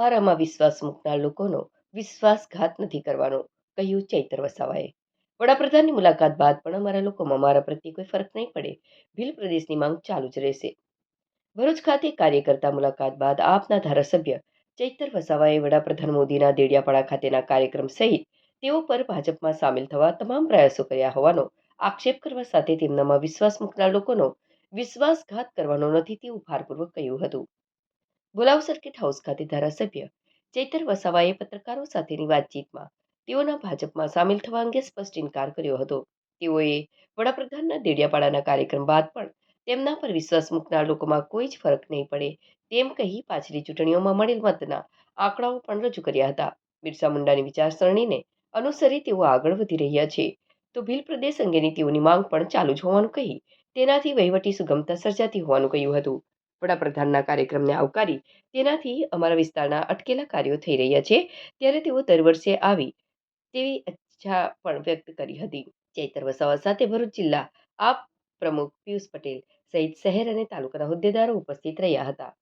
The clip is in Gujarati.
મારામાં વિશ્વાસ મૂકનાર લોકોનો વિશ્વાસઘાત નથી કરવાનો, કહ્યું ચૈતર વસાવાએ. વડાપ્રધાનની મુલાકાત બાદ પણ અમારા લોકોમાં મારા પ્રત્યે કોઈ ફરક નહીં પડે. ભીલ પ્રદેશની માંગ ચાલુ જ રહેશે. ભરૂચ ખાતે કાર્યકર્તા મુલાકાત બાદ આપના ધારાસભ્ય ચૈતર વસાવાએ વડાપ્રધાન મોદીના દેડિયાપાડા ખાતેના કાર્યક્રમ સહિત તેઓ પર ભાજપમાં સામેલ થવા તમામ પ્રયાસો કર્યા હોવાનો આક્ષેપ કરવા સાથે તેમનામાં વિશ્વાસ મૂકનાર લોકોનો વિશ્વાસઘાત કરવાનો નથી તેવું ભારપૂર્વક કહ્યું હતું. ભુલાવ સર્કિટ હાઉસ ખાતે ધારાસભ્ય, ચૈતર વસાવાએ પત્રકારો સાથેની વાતચીતમાં તેઓના ભાજપમાં સામેલ થવા અંગે સ્પષ્ટ ઇનકાર કર્યો હતો. તેઓએ વડાપ્રધાનના દેડિયાપાડાના કાર્યક્રમ બાદ પણ તેમના પર વિશ્વાસ મૂકનાર લોકોમાં કોઈ જ ફરક નહીં પડે તેમ કહી પાછલી ચૂંટણીઓમાં મળેલ મતના આંકડાઓ પણ રજૂ કર્યા હતા. બિરસા મુંડાની વિચારસરણીને અનુસરી તેઓ આગળ વધી રહ્યા છે. તો ભીલ પ્રદેશ અંગેની તેઓની માંગ પણ ચાલુ જ હોવાનું કહી તેનાથી વહીવટી સુગમતા સર્જાતી હોવાનું કહ્યું હતું. વડાપ્રધાનના કાર્યક્રમને આવકારી તેનાથી અમારા વિસ્તારના અટકેલા કાર્યો થઈ રહ્યા છે. ત્યારે તેઓ દર વર્ષે આવી તેવી ઈચ્છા પણ વ્યક્ત કરી હતી. ચૈતર વસાવા સાથે ભરૂચ જિલ્લા આપ પ્રમુખ પિયુષ પટેલ સહિત શહેર અને તાલુકાના હોદ્દેદારો ઉપસ્થિત રહ્યા હતા.